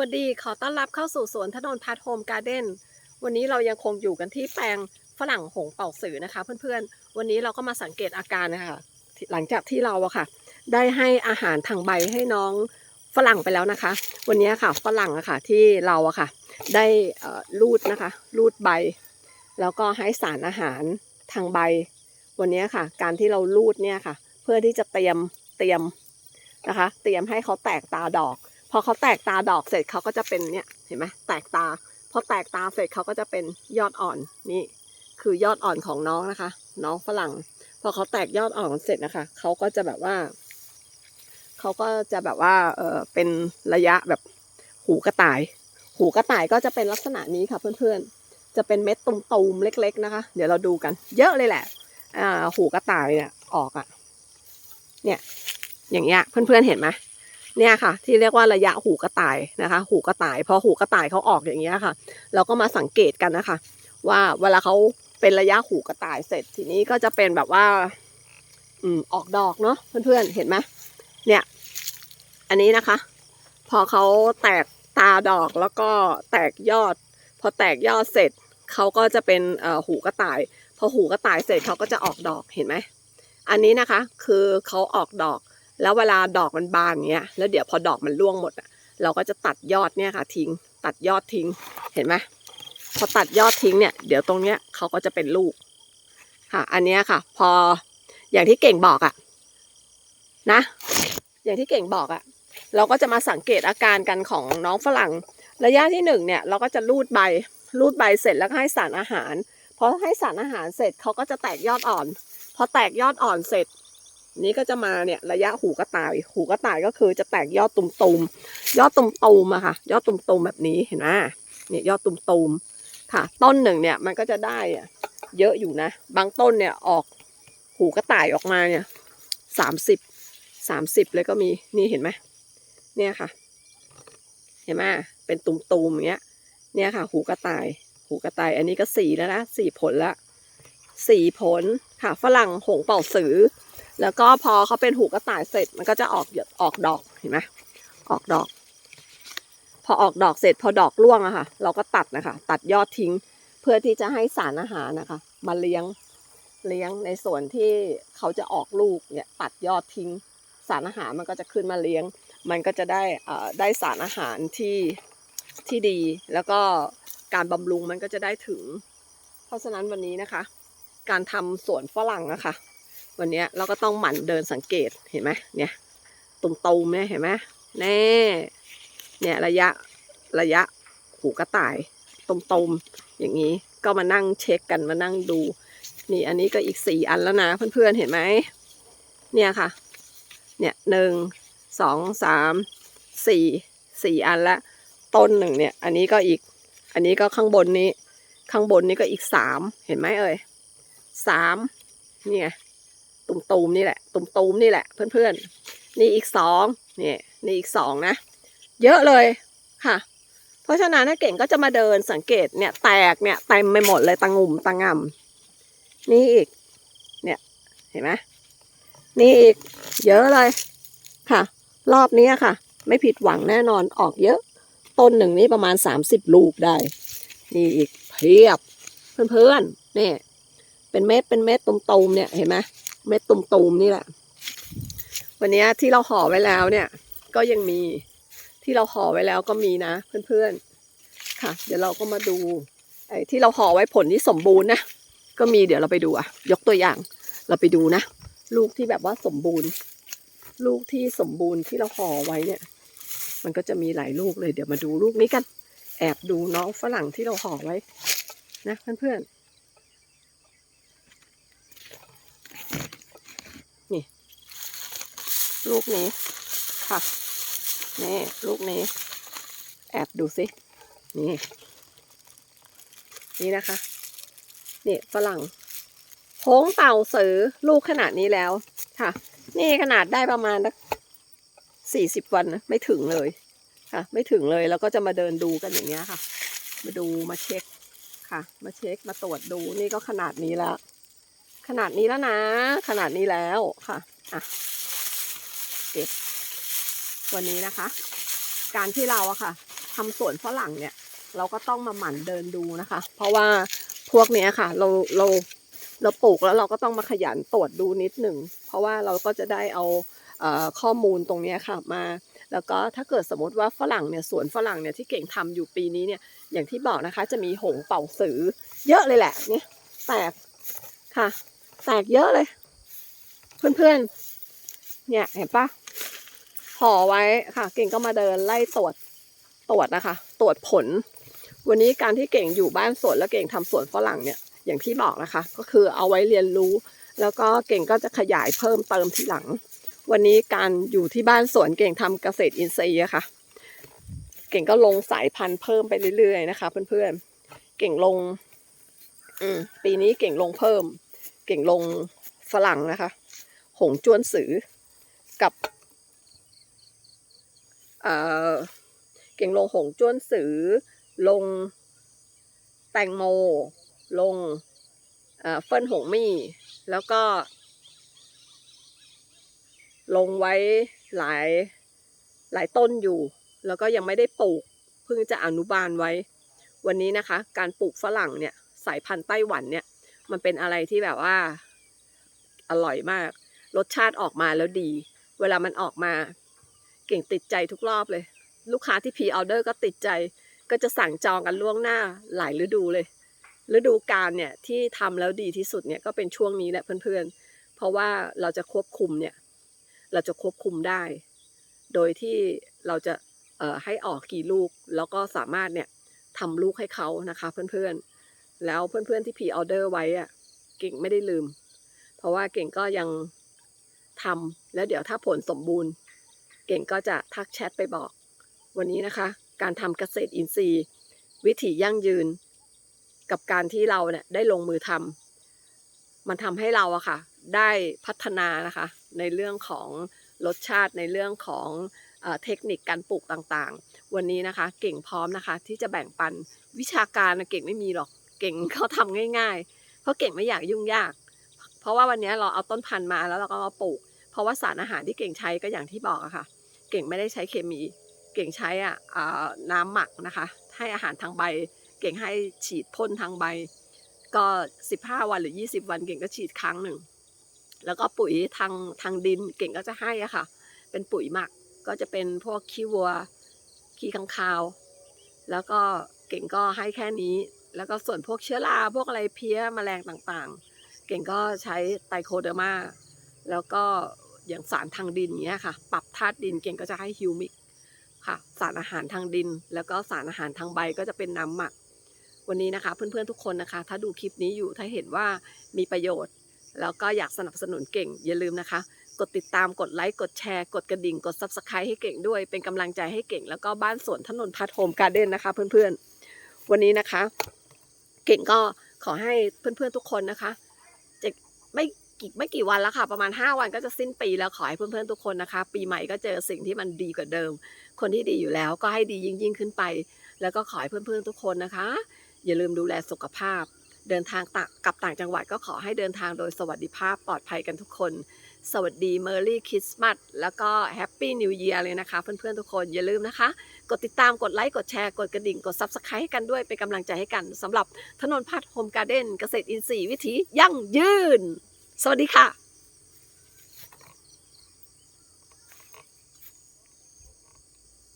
วัสดีขอต้อนรับเข้าสู่สวนถนนพาร์ทโฮมการ์เด้นวันนี้เรายังคงอยู่กันที่แปลงฝรั่งหงเป่าสือนะคะ เพื่อนๆ วันนี้เราก็มาสังเกตอาการนะคะหลังจากที่เราอะค่ะ ได้ให้อาหารทางใบให้น้องฝรั่งไปแล้วนะคะ วันนี้ค่ะฝรั่งอะค่ะที่เราอะค่ะ ได้รูดนะคะ รูดใบ แล้วก็ให้สารอาหารทางใบ วันนี้ค่ะ การที่เรารูดเนี่ยค่ะ เพื่อที่จะเตรียมเตรียมนะคะ เตรียมให้เขาแตกตาดอก พอเขาแตกตาดอกเสร็จเขาก็จะเป็นเนี่ยเห็นไหมแตกตาพอแตกตาเสร็จเขาก็จะเป็นยอดอ่อนนี่ คือยอดอ่อนของน้องนะคะ น้องฝรั่ง พอเขาแตกยอดอ่อนเสร็จนะคะเขาก็จะแบบว่าเขาก็จะแบบว่าเออเป็นระยะแบบหูกระต่าย หูกระต่ายก็จะเป็นลักษณะนี้ค่ะเพื่อนๆ จะเป็นเม็ดตุ่มๆเล็ก ๆนะคะ เดี๋ยวเราดูกัน เยอะเลยแหละอ่าหูกระต่ายเนี่ยออกอะ่ะ เนี่ย อย่างเงี้ยเพื่อนๆเห็นไหม เนี่ยค่ะ ที่เรียกว่าระยะหูกระต่ายนะคะ หูกระต่ายพอหูกระต่ายเขาออกอย่างเงี้ยค่ะ เราก็มาสังเกตกันนะคะ ว่าเวลาเขาเป็นระยะหูกระต่ายเสร็จทีนี้ก็จะเป็นแบบว่า อืมออกดอกเนาะเพื่อนๆเห็นไหมเนี่ย อันนี้นะคะ พอเขาแตกตาดอกแล้วก็แตกยอด พอแตกยอดเสร็จเขาก็จะเป็นหูกระต่าย พอหูกระต่ายเสร็จเขาก็จะออกดอกเห็นไหมอันนี้นะคะ คือเขาออกดอก แล้วเวลาดอกมันบานอย่างเงี้ยแล้วเดี๋ยวพอดอกมันร่วงหมดอะ เราก็จะตัดยอดเนี่ยค่ะ ทิ้ง ตัดยอดทิ้งเห็นไหมพอตัดยอดทิ้งเนี่ยเดี๋ยวตรงเนี้ยเขาก็จะเป็นลูกค่ะ อันเนี้ยค่ะ พออย่างที่เก่งบอกอะนะ อย่างที่เก่งบอกอะเราก็จะมาสังเกตอาการกันของน้องฝรั่ง ระยะที่หนึ่งเนี่ย เราก็จะรูดใบรูดใบเสร็จแล้วก็ให้สารอาหารพอให้สารอาหารเสร็จเขาก็จะแตกยอดอ่อน พอแตกยอดอ่อนเสร็จ นี้ก็จะมาเนี่ยระยะหูกระต่าย หูกระต่ายก็คือจะแตกยอดตุ่มๆยอดตุ่มๆอะค่ะ ยอดตุ่มๆแบบนี้เห็นไหมเนี่ยยอดตุ่มๆค่ะ ต้นหนึ่งเนี่ยมันก็จะได้อะเยอะอยู่นะ บางต้นเนี่ยออกหูกระต่ายออกมาเนี่ยสามสิบสามสิบเลยก็มีนี่เห็นไหมเนี่ยค่ะ เห็นไหมเป็นตุ่มๆอย่างเงี้ย เนี่ยค่ะ หูกระต่าย หูกระต่าย อันนี้ก็สี่แล้วนะสี่ผลละสี่ผลค่ะฝรั่งหงเป่าสือ แล้วก็พอเขาเป็นหูกระต่ายเสร็จ มันก็จะออกออกดอกเห็นไหมออกดอก พอออกดอกเสร็จ พอดอกร่วงอะค่ะ เราก็ตัดนะคะ ตัดยอดทิ้ง เพื่อที่จะให้สารอาหารนะคะ มาเลี้ยงเลี้ยงในส่วนที่เขาจะออกลูกเนี่ย ตัดยอดทิ้ง สารอาหารมันก็จะขึ้นมาเลี้ยง มันก็จะได้อ่อได้สารอาหารที่ที่ดี แล้วก็การบำรุงมันก็จะได้ถึง เพราะฉะนั้นวันนี้นะคะ การทำสวนฝรั่งนะคะ วันนี้เราก็ต้องหมั่นเดินสังเกตเห็นไหมเนี่ยตุ่มตูมเนี่ยเห็นไหมแน่เนี่ยระยะระยะหูกระต่ายตุ่มตูมอย่างนี้ก็มานั่งเช็คกันมานั่งดู นี่อันนี้ก็อีกสี่อันแล้วนะเพื่อนๆเห็นไหมเนี่ยค่ะ เนี่ยหนึ่งสองสามสี่สี่อันละต้นหนึ่งเนี่ย อันนี้ก็อีก อันนี้ก็ข้างบนนี้ ข้างบนนี้ก็อีกสามเห็นไหมเอ่ยสามนี่ไง ตุ่มตูมๆนี่แหละตุ่มตูมๆนี่แหละเพื่อนๆ นี่อีกสองนี่นี่อีกสองนะ เยอะเลยค่ะ เพราะฉะนั้นถ้าเก่งก็จะมาเดินสังเกตเนี่ยแตกเนี่ยเต็มไปหมดเลยตะงุ่มตะงำนี่อีกเนี่ยเห็นไหมนี่อีกเยอะเลยค่ะ รอบนี้ค่ะ ไม่ผิดหวังแน่นอนออกเยอะ ต้นหนึ่งนี่ประมาณสามสิบลูกได้ นี่อีกเพียบเพื่อนๆนี่เป็นเม็ดเป็นเม็ดตุ่มๆเนี่ยเห็นไหม เม็ดตุ่มๆนี่แหละ วันนี้ที่เราห่อไว้แล้วเนี่ย ก็ยังมีที่เราห่อไว้แล้วก็มีนะ เพื่อนๆ ค่ะ เดี๋ยวเราก็มาดูไอ้ที่เราห่อไว้ผลที่สมบูรณ์นะก็มีเดี๋ยวเราไปดูอะยกตัวอย่าง เราไปดูนะ ลูกที่แบบว่าสมบูรณ์ ลูกที่สมบูรณ์ที่เราห่อไว้เนี่ย มันก็จะมีหลายลูกเลย เดี๋ยวมาดูลูกนี้กัน แอบดูน้องฝรั่งที่เราห่อไว้ นะเพื่อนๆ ลูกนี้ค่ะ นี่ลูกนี้ แอบดูสิ นี่ นี่นะคะ นี่ฝรั่งโค้งเป่าสือลูกขนาดนี้แล้วค่ะ นี่ขนาดได้ประมาณสี่สิบวันนะไม่ถึงเลยค่ะ ไม่ถึงเลยแล้วก็จะมาเดินดูกันอย่างเงี้ยค่ะ มาดูมาเช็คค่ะ มาเช็คมาตรวจดูนี่ก็ขนาดนี้แล้ว ขนาดนี้แล้วนะ ขนาดนี้แล้วค่ะอะ เก็บวันนี้นะคะ การที่เราอะค่ะทำสวนฝรั่งเนี่ย เราก็ต้องมาหมั่นเดินดูนะคะ เพราะว่าพวกเนี้ยค่ะ เราเราเราปลูกแล้วเราก็ต้องมาขยันตรวจดูนิดหนึ่งเพราะว่าเราก็จะได้เอาเอ่อข้อมูลตรงเนี้ยค่ะมา แล้วก็ถ้าเกิดสมมติว่าฝรั่งเนี่ยสวนฝรั่งเนี่ยที่เก่งทำอยู่ปีนี้เนี่ยอย่างที่บอกนะคะ จะมีหงเป่าสือ เยอะเลยแหละเนี่ยแตกค่ะ แตกเยอะเลย เพื่อนๆ เนี่ยเห็นปะห่อไว้ค่ะ เก่งก็มาเดินไล่ตรวจตรวจนะคะ ตรวจผล วันนี้การที่เก่งอยู่บ้านสวนแล้วเก่งทำสวนฝรั่งเนี่ยอย่างที่บอกนะคะ ก็คือเอาไว้เรียนรู้ แล้วก็เก่งก็จะขยายเพิ่มเติมทีหลัง วันนี้การอยู่ที่บ้านสวนเก่งทำเกษตรอินทรีย์อะค่ะ เก่งก็ลงสายพันธุ์เพิ่มไปเรื่อยๆนะคะ เพื่อนๆเก่งลง อืปีนี้เก่งลงเพิ่ม เก่งลงฝรั่งนะคะ หงจวนสือ กับเก่งลงหงจ้วนสือ ลงแตงโม ลงเอ่อเฟิ่นหงมี่ แล้วก็ ลงไว้หลายหลายต้นอยู่ แล้วก็ยังไม่ได้ปลูก เพิ่งจะอนุบาลไว้ วันนี้นะคะ การปลูกฝรั่งเนี่ย สายพันธุ์ไต้หวันเนี่ย มันเป็นอะไรที่แบบว่า อร่อยมาก รสชาติออกมาแล้วดี เวลามันออกมา เก่งติดใจทุกรอบเลย ลูกค้าที่พีออเดอร์ก็ติดใจ ก็จะสั่งจองกันล่วงหน้าหลายฤดูเลย ฤดูกาลเนี่ยที่ทำแล้วดีที่สุดเนี่ยก็เป็นช่วงนี้แหละเพื่อนๆ เพราะว่าเราจะควบคุมเนี่ย เราจะควบคุมได้ โดยที่เราจะให้ออกกี่ลูกแล้วก็สามารถเนี่ยทำลูกให้เขานะคะเพื่อนๆ แล้วเพื่อนๆที่พีออเดอร์ไว้อะเก่งไม่ได้ลืม เพราะว่าเก่งก็ยัง ทำแล้วเดี๋ยวถ้าผลสมบูรณ์ เก่งก็จะทักแชทไปบอก วันนี้นะคะ การทำเกษตรอินทรีย์ วิถียั่งยืน กับการที่เราเนี่ยได้ลงมือทำมันทำให้เราอะค่ะ ได้พัฒนานะคะ ในเรื่องของรสชาติในเรื่องของเทคนิคการปลูกต่างๆ วันนี้นะคะ เก่งพร้อมนะคะ ที่จะแบ่งปันวิชาการเก่งไม่มีหรอกเก่งเขาทำง่าย ๆ เพราะเก่งไม่อยากยุ่งยาก เพราะว่าวันนี้เราเอาต้นพันธุ์มาแล้วเราก็มาปลูก เพราะว่าสารอาหารที่เก่งใช้ก็อย่างที่บอกอะค่ะ เก่งไม่ได้ใช้เคมี เก่งใช้อะอ่าน้ำหมักนะคะ ให้อาหารทางใบ เก่งให้ฉีดพ่นทางใบ ก็ 15 วันหรือ 20 วันเก่งก็ฉีดครั้งหนึ่ง แล้วก็ปุ๋ยทางทางดินเก่งก็จะให้อะค่ะ เป็นปุ๋ยหมักก็จะเป็นพวกขี้วัวขี้ข้างคาว แล้วก็เก่งก็ให้แค่นี้ แล้วก็ส่วนพวกเชื้อราพวกอะไรเพี้ยแมลงต่างๆ เก่งก็ใช้ไตโคเดอร์มาแล้วก็ อย่างสารทางดินเนี้ยค่ะ ปรับธาตุดินเก่งก็จะให้ฮิวมิกค่ะสารอาหารทางดิน แล้วก็สารอาหารทางใบก็จะเป็นน้ำหมัก วันนี้นะคะเพื่อนๆทุกคนนะคะ ถ้าดูคลิปนี้อยู่ถ้าเห็นว่ามีประโยชน์ แล้วก็อยากสนับสนุนเก่งอย่าลืมนะคะ กดติดตามกดไลค์กดแชร์ กดกระดิ่งกด subscribe ให้เก่งด้วย เป็นกำลังใจให้เก่ง แล้วก็บ้านสวนถนนพัทโฮมการ์เด้นนะคะ เพื่อนๆ วันนี้นะคะ เก่งก็ขอให้เพื่อนๆทุกคนนะคะจะไม่ กี่ไม่กี่วันแล้วค่ะ ประมาณ 5 วันก็จะสิ้นปีแล้วขอให้เพื่อนๆทุกคนนะคะ ปีใหม่ก็เจอสิ่งที่มันดีกว่าเดิม คนที่ดีอยู่แล้วก็ให้ดียิ่งยิ่งๆขึ้นไป แล้วก็ขอให้เพื่อนๆทุกคนนะคะ อย่าลืมดูแลสุขภาพ เดินทางต่างกลับต่างจังหวัดก็ขอให้เดินทางโดยสวัสดิภาพปลอดภัยกันทุกคน สวัสดีเมอร์รี่คริสต์มาสแล้วก็แฮปปี้นิว e ย r เลยนะคะ เพื่อนๆทุกคนอย่าลืมนะคะ กดติดตามกดไลค์กดแชร์กดกระดิ่งกด Subscribe ให้กันด้วยเป็นกำลังใจให้กันสำหรับถนนพัดโฮมการ์เด้นเกษตรอินทรีย์วิถียั่งยืน สวัสดีค่ะ